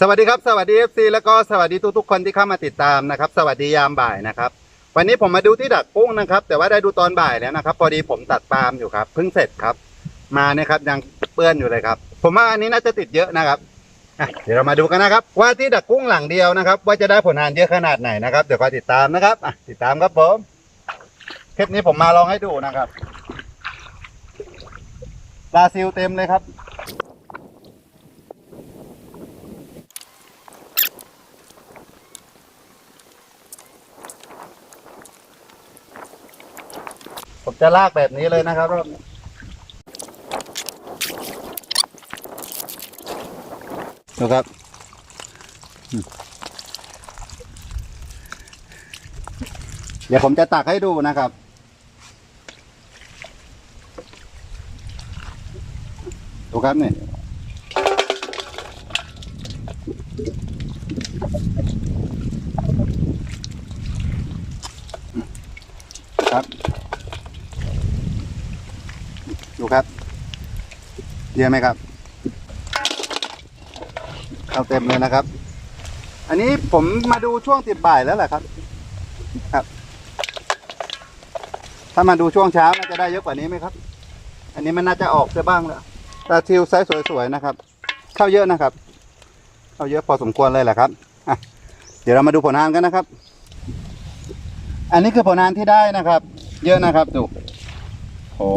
สวัสดีครับสวัสดี FC แล้วก็สวัสดีทุกๆคนที่เข้ามาติดตามนะครับสวัสดียามบ่ายนะครับวันนี้ผมมาดูที่ดักกุ้งนะครับ แต่ว่าได้ดูตอนบ่ายแล้วนะครับ พอดีผมตัดปาล์มอยู่ครับเพิ่งเสร็จครับ มาเนี่ยครับยังเปื้อนอยู่เลยครับ ผมว่าอันนี้น่าจะติดเยอะนะครับอะเดี๋ยวเรามาดูกันนะครับ ว่าที่ดักกุ้งหลังเดียวนะครับ ว่าจะได้ผลงานเยอะขนาดไหนนะครับเดี๋ยวคอยติดตามนะครับอะติดตามครับผมคลิปนี้ผมมาลองให้ดูนะครับปลาซิลเต็มเลยครับ ผมจะลากแบบนี้เลยนะครับรอบนี้ดูครับอืมเดี๋ยวผมจะตักให้ดูนะครับ ดูครับนี่ครับ ดูครับ เยอะไหมครับเอาเต็มเลยนะครับ อันนี้ผมมาดูช่วงติดบ่ายแล้วแหละครับ ครับ ถ้ามาดูช่วงเช้าน่าจะได้เยอะกว่านี้ไหมครับ อันนี้มันน่าจะออกเสียบ้างแล้วตาทิวไซส์สวยๆนะครับ เข้าเยอะนะครับ เข้าเยอะพอสมควรเลยแหละครับอะเดี๋ยวเรามาดูผลงานกันนะครับ อันนี้คือผลงานที่ได้นะครับ เยอะนะครับดูโอ้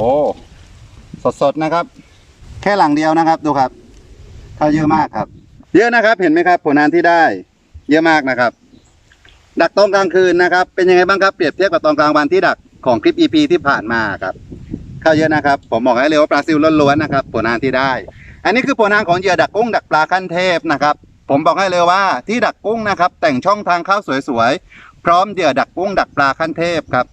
สดๆนะครับ แค่หลังเดียวนะครับ ดูครับเข้าเยอะมากครับ เยอะนะครับ เห็นไหมครับ ผลงานที่ได้ เยอะมากนะครับ ดักตอนกลางคืนนะครับ เป็นยังไงบ้างครับเปรียบเทียบกับตอนกลางวันที่ดักของคลิป EP ที่ผ่านมาครับเข้าเยอะนะครับ ผมบอกให้เลยว่าปลาซิลล้วนๆนะครับ ผลงานที่ได้ อันนี้คือผลงานของเหยื่อดักกุ้งดักปลาขั้นเทพนะครับ ผมบอกให้เลยว่าที่ดักกุ้งนะครับ แต่งช่องทางเข้าสวยๆพร้อมเหยื่อดักกุ้งดักปลาขั้นเทพครับ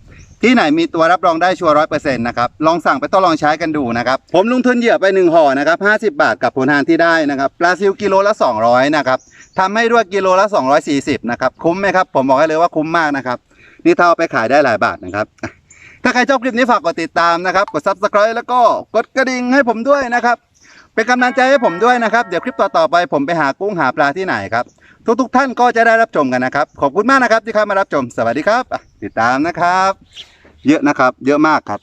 ที่ไหนมีตัวรับรองได้ชัวร์ร้อยเปอร์เซ็นต์นะครับ ลองสั่งไปทดลองใช้กันดูนะครับ ผมลงทุนเหยื่อไปหนึ่งห่อนะครับห้าสิบาทกับผลทานที่ได้นะครับปลาซิลกิโลละสองร้อยนะครับทำให้ด้วยกิโลละสองร้อยสี่สิบนะครับ คุ้มไหมครับ ผมบอกให้เลยว่าคุ้มมากนะครับ นี่ถ้าเอาไปขายได้หลายบาทนะครับ ถ้าใครชอบคลิปนี้ฝากกดติดตามนะครับ กด subscribe แล้วก็กดกระดิ่งให้ผมด้วยนะครับ เป็นกำลังใจให้ผมด้วยนะครับ เดี๋ยวคลิปต่อๆไป ผมไปหากุ้งหาปลาที่ไหนครับ ทุกๆท่านก็จะได้รับชมกันนะครับ ขอบคุณมากนะครับที่เข้ามารับชม สวัสดีครับ ติดตามนะครับ เยอะนะครับ เยอะมากครับ